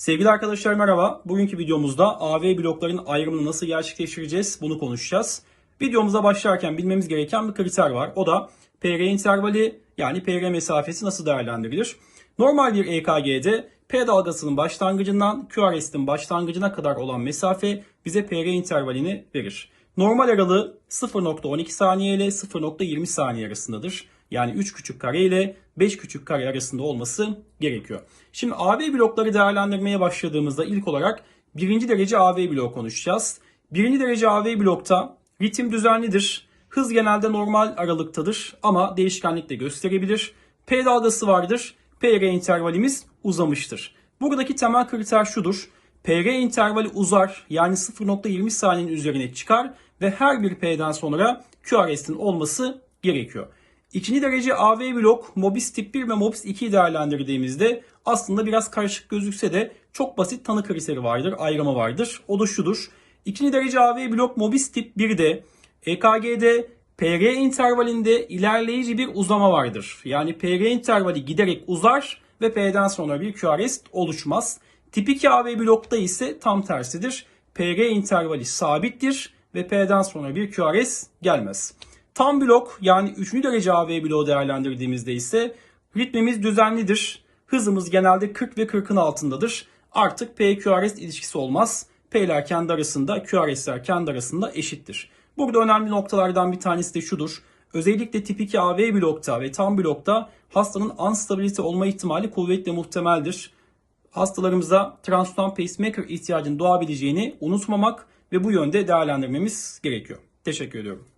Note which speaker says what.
Speaker 1: Sevgili arkadaşlar merhaba. Bugünkü videomuzda AV blokların ayrımını nasıl gerçekleştireceğiz bunu konuşacağız. Videomuza başlarken bilmemiz gereken bir kriter var. O da PR intervali yani PR mesafesi nasıl değerlendirilir? Normal bir EKG'de P dalgasının başlangıcından QRS'in başlangıcına kadar olan mesafe bize PR intervalini verir. Normal aralığı 0.12 saniye ile 0.20 saniye arasındadır. Yani 3 küçük kare ile 5 küçük kare arasında olması gerekiyor. Şimdi AV blokları değerlendirmeye başladığımızda ilk olarak birinci derece AV bloğu konuşacağız. Birinci derece AV blokta ritim düzenlidir. Hız genelde normal aralıktadır ama değişkenlik de gösterebilir. P dalgası vardır. PR intervalimiz uzamıştır. Buradaki temel kriter şudur. PR intervali uzar yani 0.20 saniyenin üzerine çıkar ve her bir P'den sonra QRS'in olması gerekiyor. İkinci derece AV blok Mobis tip 1 ve Mobis 2'yi değerlendirdiğimizde aslında biraz karışık gözükse de çok basit tanı kriteri vardır, ayrımı vardır. O da şudur. İkinci derece AV blok Mobis tip 1'de EKG'de PR intervalinde ilerleyici bir uzama vardır. Yani PR intervali giderek uzar ve P'den sonra bir QRS oluşmaz. Tip 2 AV blokta ise tam tersidir. PR intervali sabittir ve P'den sonra bir QRS gelmez. Tam blok yani 3. derece AV bloğu değerlendirdiğimizde ise ritmimiz düzenlidir. Hızımız genelde 40 ve 40'ın altındadır. Artık P-QRS ilişkisi olmaz. P'ler kendi arasında, QRS'ler kendi arasında eşittir. Burada önemli noktalardan bir tanesi de şudur. Özellikle tip 2 AV blokta ve tam blokta hastanın anstabilite olma ihtimali kuvvetle muhtemeldir. Hastalarımıza transduan pacemaker ihtiyacının doğabileceğini unutmamak ve bu yönde değerlendirmemiz gerekiyor. Teşekkür ediyorum.